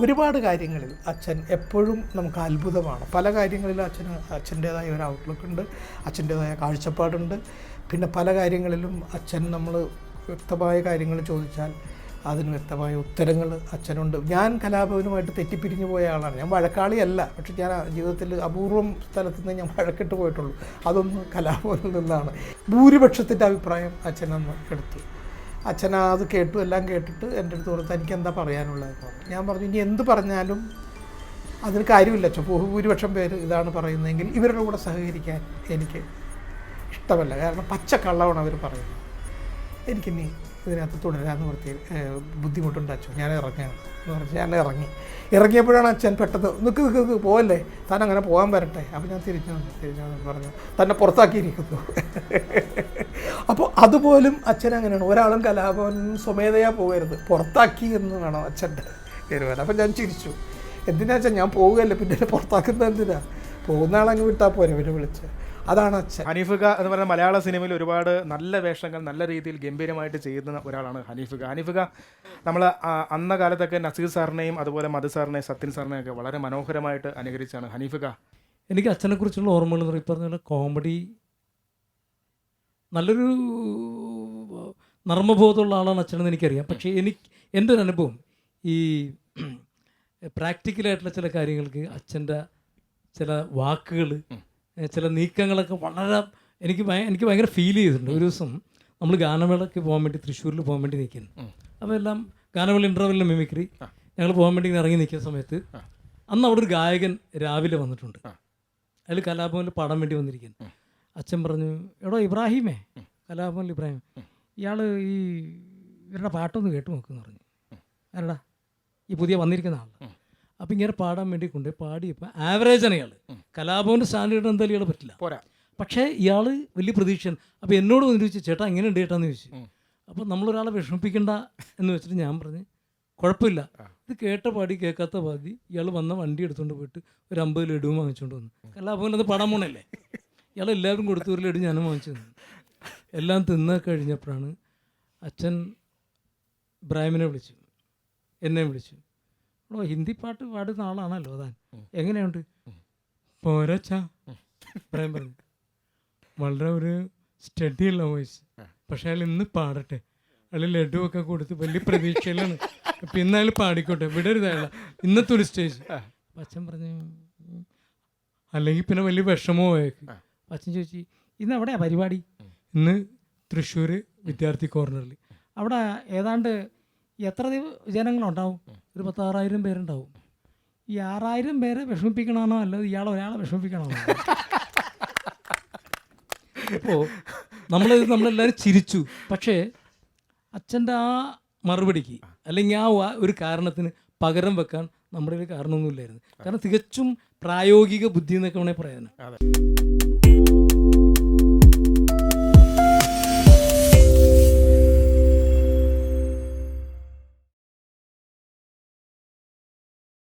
ഒരുപാട് കാര്യങ്ങളിൽ അച്ഛൻ എപ്പോഴും നമുക്ക് അത്ഭുതമാണ്. പല കാര്യങ്ങളിലും അച്ഛന് അച്ഛന്റേതായ ഒരു ഔട്ട്ലുക്ക് ഉണ്ട് അച്ഛന്റേതായ കാഴ്ചപ്പാടുണ്ട്. പിന്നെ പല കാര്യങ്ങളിലും അച്ഛൻ നമ്മൾ വ്യക്തമായ കാര്യങ്ങൾ ചോദിച്ചാൽ അതിന് വ്യക്തമായ ഉത്തരങ്ങൾ അച്ഛനുണ്ട്. ഞാൻ കലാഭവനുമായിട്ട് തെറ്റിപ്പിരിഞ്ഞു പോയ ആളാണ്. ഞാൻ വഴക്കാളിയല്ല. പക്ഷെ ഞാൻ ജീവിതത്തിൽ അപൂർവം സ്ഥലത്ത് നിന്ന് ഞാൻ വഴക്കിട്ട് പോയിട്ടുള്ളൂ. അതൊന്നും കലാഭവനിൽ നിന്നാണ്. ഭൂരിപക്ഷത്തിന്റെ അഭിപ്രായം അച്ഛൻ അന്ന് എടുത്തു. അച്ഛൻ അത് കേട്ടു എല്ലാം കേട്ടിട്ട് എന്റെ അടുത്ത് പറഞ്ഞു തനിക്ക് എന്താ പറയാനുള്ളത് ഞാൻ പറഞ്ഞു ഇനി എന്ത് പറഞ്ഞാലും അതിന് കാര്യമില്ല അച്ഛൻ ഭൂരിപക്ഷം പേര് ഇതാണ് പറയുന്നതെങ്കിൽ ഇവരുടെ കൂടെ സഹകരിക്കാൻ എനിക്ക് ഇഷ്ടമല്ല. കാരണം പച്ച കള്ളമാണ് അവർ പറയുന്നത്. എനിക്കിനി ഇതിനകത്ത് തുടരാന്ന് നിർത്തി ബുദ്ധിമുട്ടുണ്ട് അച്ഛൻ ഞാൻ ഇറങ്ങുകയാണ്. എന്ന് പറഞ്ഞ് ഞാൻ ഇറങ്ങി. ഇറങ്ങിയപ്പോഴാണ് അച്ഛൻ പെട്ടെന്ന് നിൽക്ക് നിൽക്ക് നിൽക്ക് പോവല്ലേ? താൻ അങ്ങനെ പോകാൻ വരട്ടെ. അപ്പോൾ ഞാൻ തിരിഞ്ഞു വന്നു തിരിഞ്ഞു വന്നു പറഞ്ഞു. തന്നെ പുറത്താക്കിയിരിക്കുന്നു. അപ്പോൾ അതുപോലും അച്ഛൻ അങ്ങനെയാണ്. ഒരാളും കലാഭവൻ സ്വമേധയാ പോകരുത്. പുറത്താക്കി എന്ന് വേണം അച്ഛന്റെ തീരുമാനം അപ്പം ഞാൻ ചിരിച്ചു. എന്തിനാ അച്ഛൻ? ഞാൻ പോവുകയല്ലേ. പിന്നെ പുറത്താക്കുന്നത് എന്തിനാ? പോകുന്ന ആളങ്ങ് വിട്ടാൽ പോരെ? പിന്നെ വിളിച്ച്. അതാണ് അച്ഛൻ. ഹനീഫ് ഹനീഫുക എന്ന് പറയുന്ന മലയാള സിനിമയിൽ ഒരുപാട് നല്ല വേഷങ്ങൾ നല്ല രീതിയിൽ ഗംഭീരമായിട്ട് ചെയ്യുന്ന ഒരാളാണ് ഹനീഫ് ഖാൻ ഹനീഫ് ഹനീഫുക നമ്മൾ അന്ന കാലത്തൊക്കെ നസീർ സാറിനെയും അതുപോലെ മധു സാറിനെയും സത്യൻ സാറിനെയും ഒക്കെ വളരെ മനോഹരമായിട്ട് അനുകരിച്ചാണ്. ഹനീഫ് ഹനീഫുക. എനിക്ക് അച്ഛനെ കുറിച്ചുള്ള ഓർമ്മകൾ എന്ന് പറഞ്ഞാൽ ഈ കോമഡി നല്ലൊരു നർമ്മബോധമുള്ള ആളാണ് അച്ഛനെന്ന് എനിക്കറിയാം. പക്ഷേ എനിക്ക് എന്റെ ഒരു അനുഭവം ഈ പ്രാക്ടിക്കലായിട്ടുള്ള ചില കാര്യങ്ങൾക്ക് അച്ഛന്റെ ചില വാക്കുകൾ ചില നീക്കങ്ങളൊക്കെ വളരെ എനിക്ക് എനിക്ക് ഭയങ്കര ഫീൽ ചെയ്തിട്ടുണ്ട്. ഒരു ദിവസം നമ്മൾ ഗാനമേളയ്ക്ക് പോകാൻ വേണ്ടി തൃശ്ശൂരിൽ പോകാൻ വേണ്ടി നിൽക്കുന്നു. അപ്പോൾ എല്ലാം ഗാനമേള ഇന്റർവെല്ലിൽ മിമിക്രി ഞങ്ങൾ പോകാൻ വേണ്ടി ഇങ്ങനെ ഇറങ്ങി നിൽക്കുന്ന സമയത്ത് അന്ന് അവിടെ ഒരു ഗായകൻ രാവിലെ വന്നിട്ടുണ്ട്. അതിൽ കലാഭവനിൽ പാടാൻ വേണ്ടി വന്നിരിക്കുന്നു. അച്ഛൻ പറഞ്ഞു എടോ ഇബ്രാഹിമേ. കലാഭവനിൽ ഇബ്രാഹിം. ഇയാൾ ഈ ഇവരുടെ പാട്ടൊന്ന് കേട്ട് നോക്കുമെന്ന് പറഞ്ഞു. അല്ലടാ ഈ പുതിയ വന്നിരിക്കുന്ന ആൾ അപ്പം ഇങ്ങനെ പാടാൻ വേണ്ടി കൊണ്ട് പാടിയപ്പോൾ ആവറേജ് ആണ് ഇയാൾ കലാഭവന്റെ സ്റ്റാൻഡേർഡ് എന്തായാലും ഇയാൾ പറ്റില്ല. പോരാ. പക്ഷേ ഇയാൾ വലിയ പ്രതീക്ഷയാണ്. അപ്പോൾ എന്നോട് വന്നിട്ട് ചോദിച്ചു ചേട്ടാ എങ്ങനെ ഉണ്ട് ചേട്ടാന്ന് ചോദിച്ചു. അപ്പോൾ നമ്മളൊരാളെ വിഷമിപ്പിക്കണ്ട എന്ന് വെച്ചിട്ട് ഞാൻ പറഞ്ഞു കുഴപ്പമില്ല. ഇത് കേട്ട പാടി കേൾക്കാത്ത പാതി ഇയാൾ വന്ന വണ്ടി എടുത്തുകൊണ്ട് പോയിട്ട് ഒരു അമ്പത് ലഡുവും വാങ്ങിച്ചുകൊണ്ട് വന്നു. കലാഭവൻ അത് പാടാൻ പോണല്ലേ? ഇയാൾ എല്ലാവരും കൊടുത്തു ഒരു ലഡു ഞാനും വാങ്ങിച്ചു തന്നു. എല്ലാം തിന്ന് കഴിഞ്ഞപ്പോഴാണ് അച്ഛൻ ഇബ്രാഹിമിനെ വിളിച്ചു. എന്നെ വിളിച്ചു. ഓ ഹിന്ദി പാട്ട് പാടുന്ന ആളാണല്ലോ താൻ. എങ്ങനെയുണ്ട്? പോരച്ചാ പറഞ്ഞു. വളരെ ഒരു സ്റ്റഡി സ്റ്റഡിയുള്ള വോയിസ് പക്ഷെ അയാൾ ഇന്ന് പാടട്ടെ. അയാൾ ലഡു ഒക്കെ കൊടുത്ത് വലിയ പ്രതീക്ഷയിലാണ്. പിന്നെ അയാൾ പാടിക്കോട്ടെ. വിടരുത് അയാൾ ഇന്നത്തെ ഒരു സ്റ്റേജ് അച്ഛൻ പറഞ്ഞു "ഉം, അല്ലെങ്കിൽ പിന്നെ വലിയ വിഷമോ അച്ഛൻ ചോദിച്ചു ഇന്ന് എവിടെയാ പരിപാടി? ഇന്ന് തൃശ്ശൂർ വിദ്യാർത്ഥി കോർണറിൽ അവിടെ ഏതാണ്ട് എത്ര ജനങ്ങളുണ്ടാവും? ഒരു പത്താറായിരം പേരുണ്ടാവും. ഈ ആറായിരം പേരെ വിഷമിപ്പിക്കണമെന്നോ അല്ലാതെ ഇയാൾ ഒരാളെ വിഷമിപ്പിക്കണമെന്നോ അപ്പോൾ നമ്മൾ നമ്മളെല്ലാവരും ചിരിച്ചു. പക്ഷേ അച്ഛന്റെ ആ മറുപടിക്ക് അല്ലെങ്കിൽ ആ ഒരു കാരണത്തിന് പകരം വെക്കാൻ നമ്മുടെ ഒരു കാരണമൊന്നുമില്ലായിരുന്നു. കാരണം തികച്ചും പ്രായോഗിക ബുദ്ധി എന്നൊക്കെ വേണമെങ്കിൽ പറയാൻ അതെ.